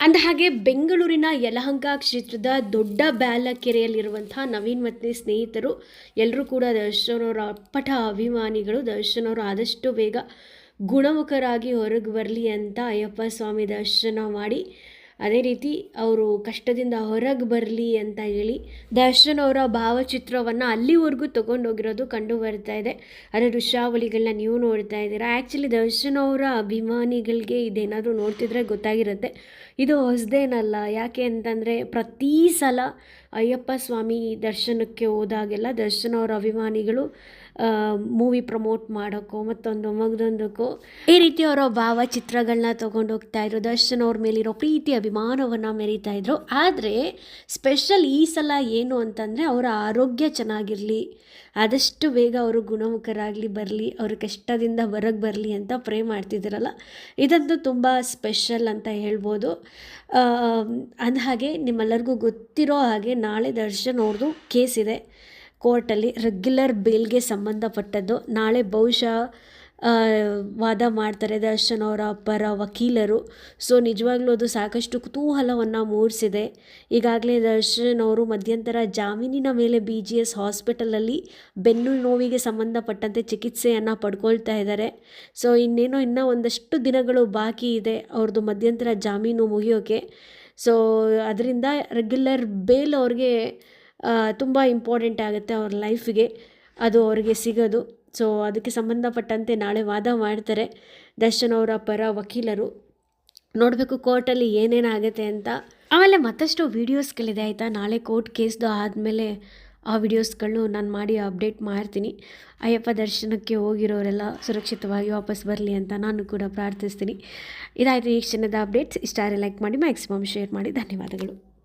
ಅಂದ ಹಾಗೆ ಬೆಂಗಳೂರಿನ ಯಲಹಂಕ ಕ್ಷೇತ್ರದ ದೊಡ್ಡ ಬ್ಯಾಲಕೆರೆಯಲ್ಲಿರುವಂತಹ ನವೀನ್ ಮತ್ತು ಸ್ನೇಹಿತರು ಎಲ್ಲರೂ ಕೂಡ ದರ್ಶನವರ ಅಪ್ಪಟ ಅಭಿಮಾನಿಗಳು. ದರ್ಶನ್ ಅವರು ಆದಷ್ಟು ಬೇಗ ಗುಣಮುಖರಾಗಿ ಹೊರಗೆ ಬರಲಿ ಅಂತ ಅಯ್ಯಪ್ಪ ಸ್ವಾಮಿ ದರ್ಶನ ಮಾಡಿ ಅದೇ ರೀತಿ ಅವರು ಕಷ್ಟದಿಂದ ಹೊರಗೆ ಬರಲಿ ಅಂತ ಹೇಳಿ ದರ್ಶನ್ ಅವರ ಭಾವಚಿತ್ರವನ್ನು ಅಲ್ಲಿವರೆಗೂ ತೊಗೊಂಡೋಗಿರೋದು ಕಂಡು ಬರ್ತಾ ಇದೆ. ಅದರ ದೃಶ್ಯಾವಳಿಗಳನ್ನ ನೀವು ನೋಡ್ತಾ ಇದ್ದೀರಾ. ಆ್ಯಕ್ಚುಲಿ ದರ್ಶನ್ ಅವರ ಅಭಿಮಾನಿಗಳಿಗೆ ಇದೇನಾದರೂ ನೋಡ್ತಿದ್ರೆ ಗೊತ್ತಾಗಿರುತ್ತೆ. ಇದು ಹೊಸದೇನಲ್ಲ. ಯಾಕೆ ಅಂತಂದರೆ ಪ್ರತಿ ಸಲ ಅಯ್ಯಪ್ಪ ಸ್ವಾಮಿ ದರ್ಶನಕ್ಕೆ ಹೋದಾಗೆಲ್ಲ ದರ್ಶನ್ ಅವರ ಅಭಿಮಾನಿಗಳು ಮೂವಿ ಪ್ರಮೋಟ್ ಮಾಡೋಕ್ಕೋ ಮತ್ತೊಂದು ಮಗದೊಂದಕ್ಕೋ ಈ ರೀತಿ ಅವರ ಭಾವಚಿತ್ರಗಳನ್ನ ತೊಗೊಂಡು ಹೋಗ್ತಾ ಇದ್ರು. ದರ್ಶನ್ ಅವ್ರ ಮೇಲಿರೋ ಪ್ರೀತಿ, ಅಭಿಮಾನವನ್ನು ಮೆರೀತಾ ಇದ್ರು. ಆದರೆ ಸ್ಪೆಷಲ್ ಈ ಸಲ ಏನು ಅಂತಂದರೆ ಅವರ ಆರೋಗ್ಯ ಚೆನ್ನಾಗಿರಲಿ, ಆದಷ್ಟು ಬೇಗ ಅವರು ಗುಣಮುಖರಾಗಲಿ, ಬರಲಿ, ಅವ್ರ ಕಷ್ಟದಿಂದ ಹೊರಗೆ ಬರಲಿ ಅಂತ ಪ್ರೇ ಮಾಡ್ತಿದ್ದೀರಲ್ಲ. ಇದಂತೂ ತುಂಬ ಸ್ಪೆಷಲ್ ಅಂತ ಹೇಳ್ಬೋದು. ಅಂದ ಹಾಗೆ ನಿಮ್ಮೆಲ್ಲರಿಗೂ ಗೊತ್ತಿರೋ ಹಾಗೆ ನಾಳೆ ದರ್ಶನ್ ಅವ್ರದ್ದು ಕೇಸ್ ಇದೆ. ಕೋರ್ಟಲ್ಲಿ ರೆಗ್ಯುಲರ್ ಬೇಲ್ಗೆ ಸಂಬಂಧಪಟ್ಟದ್ದು. ನಾಳೆ ಬಹುಶಃ ವಾದ ಮಾಡ್ತಾರೆ ದರ್ಶನ್ ಅವರ ಪರ ವಕೀಲರು. ಸೊ, ನಿಜವಾಗ್ಲೂ ಅದು ಸಾಕಷ್ಟು ಕುತೂಹಲವನ್ನು ಮೂಡಿಸಿದೆ. ಈಗಾಗಲೇ ದರ್ಶನ್ ಅವರು ಮಧ್ಯಂತರ ಜಾಮೀನಿನ ಮೇಲೆ ಬಿ ಜಿ ಎಸ್ ಹಾಸ್ಪಿಟಲಲ್ಲಿ ಬೆನ್ನು ನೋವಿಗೆ ಸಂಬಂಧಪಟ್ಟಂತೆ ಚಿಕಿತ್ಸೆಯನ್ನು ಪಡ್ಕೊಳ್ತಾ ಇದ್ದಾರೆ. ಸೊ, ಇನ್ನೇನೋ ಇನ್ನೂ ಒಂದಷ್ಟು ದಿನಗಳು ಬಾಕಿ ಇದೆ ಅವ್ರದ್ದು ಮಧ್ಯಂತರ ಜಾಮೀನು ಮುಗಿಯೋಕ್ಕೆ ಸೊ, ಅದರಿಂದ ರೆಗ್ಯುಲರ್ ಬೇಲ್ ಅವ್ರಿಗೆ ತುಂಬ ಇಂಪಾರ್ಟೆಂಟ್ ಆಗುತ್ತೆ ಅವ್ರ ಲೈಫಿಗೆ ಅದು ಅವರಿಗೆ ಸಿಗೋದು. ಸೊ ಅದಕ್ಕೆ ಸಂಬಂಧಪಟ್ಟಂತೆ ನಾಳೆ ವಾದ ಮಾಡ್ತಾರೆ ದರ್ಶನ್ ಅವರ ಪರ ವಕೀಲರು. ನೋಡಬೇಕು ಕೋರ್ಟಲ್ಲಿ ಏನೇನಾಗುತ್ತೆ ಅಂತ. ಆಮೇಲೆ ಮತ್ತಷ್ಟು ವೀಡಿಯೋಸ್ಗಳಿದೆ ಆಯಿತಾ? ನಾಳೆ ಕೋರ್ಟ್ ಕೇಸ್ದು ಆದಮೇಲೆ ಆ ವಿಡಿಯೋಸ್ಗಳನ್ನು ನಾನು ಮಾಡಿ ಅಪ್ಡೇಟ್ ಮಾಡ್ತೀನಿ. ಅಯ್ಯಪ್ಪ ದರ್ಶನಕ್ಕೆ ಹೋಗಿರೋರೆಲ್ಲ ಸುರಕ್ಷಿತವಾಗಿ ವಾಪಸ್ ಬರಲಿ ಅಂತ ನಾನು ಕೂಡ ಪ್ರಾರ್ಥಿಸ್ತೀನಿ. ಇದಾಯಿತು ಈ ಕ್ಷಣದ ಅಪ್ಡೇಟ್ಸ್ ಇಷ್ಟ ಲೈಕ್ ಮಾಡಿ ಮ್ಯಾಕ್ಸಿಮಮ್ ಶೇರ್ ಮಾಡಿ. ಧನ್ಯವಾದಗಳು.